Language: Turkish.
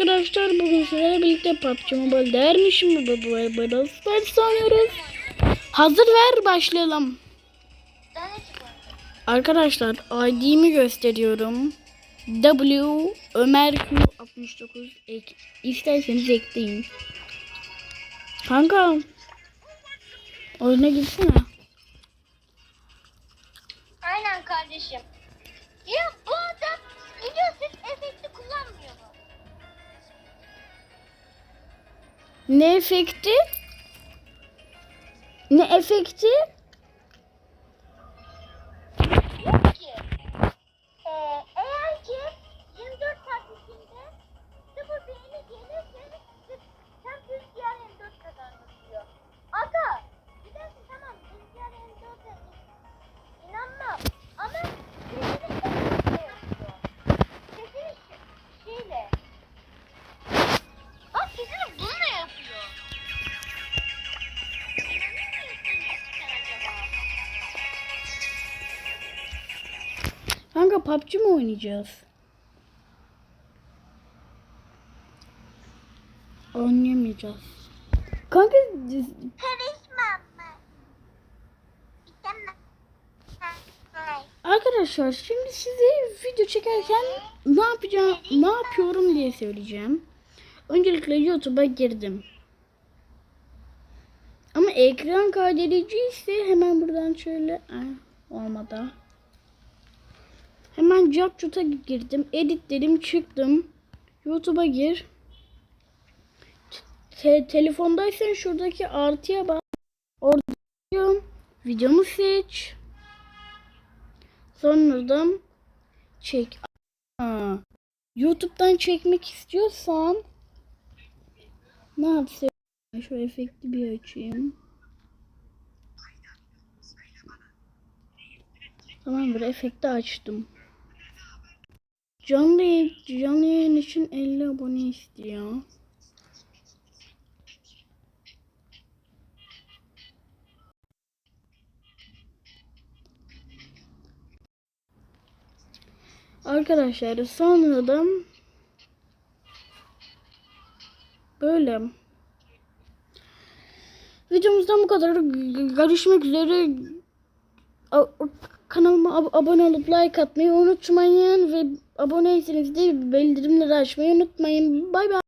arkadaşlar bugün sizlerle birlikte PUBG Mobile dermişim mi Stars sanıyoruz. Hazır ver başlayalım. Arkadaşlar ID'mi gösteriyorum. W Ömer Q 69 ek. İsterseniz ekleyin. Kanka. Oyuna gitsene. Aynen kardeşim. Ya bu Ne efekti? Ne efekti? Kanka PUBG mi oynayacağız? Oynayamayacağız. Kanka Karışma mı? arkadaşlar şimdi size video çekerken ne yapacağım, ne yapıyorum diye söyleyeceğim. Öncelikle YouTube'a girdim. Ama ekran kaydedici ise hemen buradan şöyle ah, olmadı. Hemen CapCut'a girdim. Edit dedim çıktım. YouTube'a gir. Te- telefondaysan şuradaki artıya bak. Orada diyorum, videomu seç. Sonradan çek. Aa, YouTube'dan çekmek istiyorsan ne yapsam? Şu efekti bir açayım. Tamamdır efekti açtım. Canlı, canlı yayın için 50 abone istiyor. Arkadaşlar sonradan böyle. Videomuzdan bu kadar. Görüşmek üzere kanalıma ab- abone olup like atmayı unutmayın ve aboneyseniz de bildirimleri açmayı unutmayın. Bay bay.